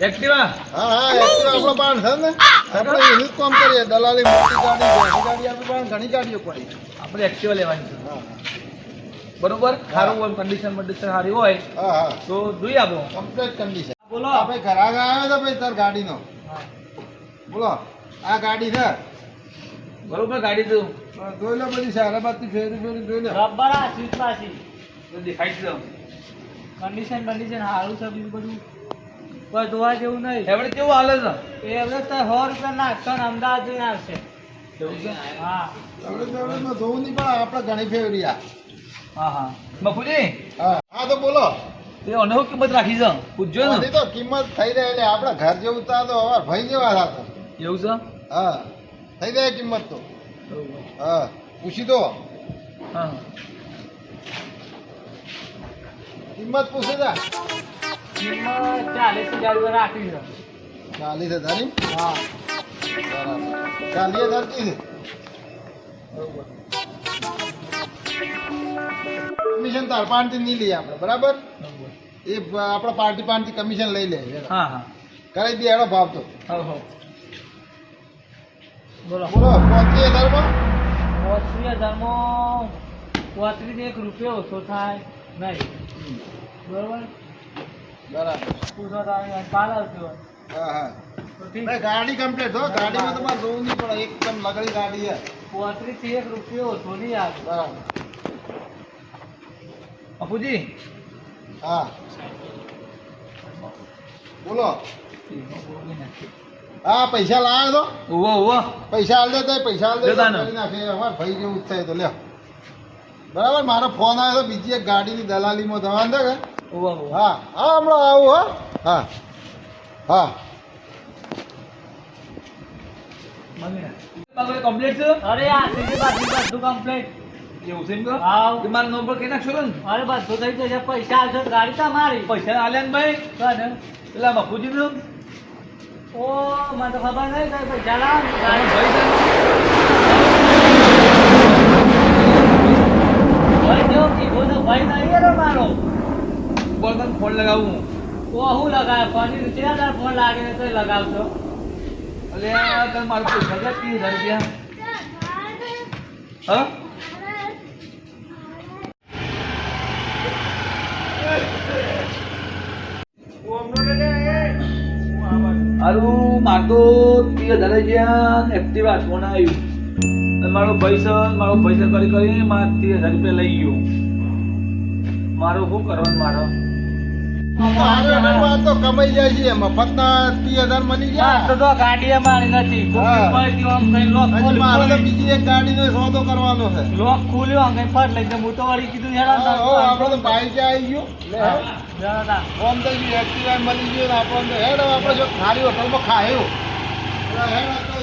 Activa હા હા Activa આપણો પાન છે ને? આપણે એનું કામ કરીએ દલાલી મોટી ગાડી નાની ગાડી આપણી પાસે ઘણી ગાડીઓ પડી આપણે એક્ટિવા લેવાની છે. હા. બરોબર? સારું હોય કન્ડિશન કન્ડિશન સારી હોય હા હા. તો જોઈએ આપણું કમ્પ્લીટ કન્ડિશન બોલો. આપણે ઘરાક આવ્યો તો ભાઈ તાર ગાડીનો. બોલો આ ગાડી છે? બરોબર ગાડી તો. જોઈ લો બધી સારાબાદથી ફેરી ફેરી જોઈ લો. રબર આ સીટ પાછી દેખાય છે કન્ડિશન કન્ડિશન સારું છે બીજું બધું. કોઈ જોવા જેવું નહીં. એવડે કેવું હાલે છે? એ હવે તો સો રૂપિયા નાખતો ને અમદાવાદ જઈને આવશે. છે? હા. નહીં પણ આપણે ઘણી ફેવરી આ હા હા. મફુજી? હા. તો બોલો. તે અનહો કિંમત રાખી છે? પૂછજો ને. તો કિંમત થઈ રહી એટલે આપણે ઘર જેવું તા તો હવે ભાઈ જેવા થતા એવું છે? હા. થઈ જાય કિંમત તો. હા. પૂછી દો. હા કિંમત પૂછે કિંમત ચાલીસ હજાર રૂપિયા રાખી ચાલીસ હજાર હા. બરાબર ચાલીસ હજાર કી કમિશન તાર પાર્ટી નહીં લઈએ આપણે બરાબર? એ આપણે પાર્ટી પાર્ટી કમિશન લઈ લે હા હા. કરી દે એનો ભાવ તો. બોલો. બોલો પચીસ હજારમાં? પોત્રી હજારમાં પોત્રીસ એક રૂપિયો ઓછો થાય નહીં. બરોબર? બરાબર. પૂછો તારે કાલ આવશે હા હા તો ભાઈ ગાડી કમ્પ્લીટ હો. ગાડીમાં તમારે જોવું નહીં પડે. એકદમ લગડી ગાડી છે. પોત્રીસથી એક રૂપિયો ઓછો નહીં આવે. બરાબર. અપુજી હા. બોલો. હા પૈસા લાવ્યો તો. ઉવો ઉવો. પૈસા આલ દે તો પૈસા આલ દે નાખે અમાર ભાઈ જેવું જ થાય તો લ્યો. બરાબર મારો ફોન આવ્યો તો બીજી એક ગાડીની દલાલીમાં જવાનું છે કે? હા હા હમણાં આવું હા? હા. હા. કમ્પ્લીટ છે? અરે આ સીધી બાજુ બધું કમ્પ્લીટ એવું છે કહો? હા. કે મારો નંબર કઈ નાખશો ને? અરે બધું થઈ જશે પૈસા આવશે ગાડી ગાડી મારી? પૈસા આલ્યા ને ભાઈ? કોને? પેલા મફુજી નું? ઓ મને તો ખબર નહીં કઈ પૈસા લાવ ગાડી. ભાઈ જેવો કીધો તો ભાઈ નહીં એનો મારો બોલ તને ફોન લગાવું? તો હું લગાવે ફોન નીચે હજાર ફોન લાગે તો લગાવશો. એટલે તમે મારું પૈસા ગયા ત્રીસ હજાર રૂપિયા. માર તો ત્રીસ હજાર ગયા એક્ટિવા આવ્યું મારો છે મારો પૈસા કરી કરીને મારા ત્રીસ લઈ ગયો. મારો શું કરવાનું મારો? તો કમાઈ જાય છે મફતના ત્રીસ હજાર મળી હા, તો તો ગાડી નથી. મારે બીજી એક ગાડીનો સોદો કરવાનો છે. લોક ખોલ્યો આમ કઈ ફટ લઈ હું તો વળી કીધું આપણે તો બાઈક આવી ગયું? ફોન ગયું એક્ટિવા મળી ગયું આપણને હેડ આપણે જો ખાલી હોટલમાં ખાયું. હેડ તો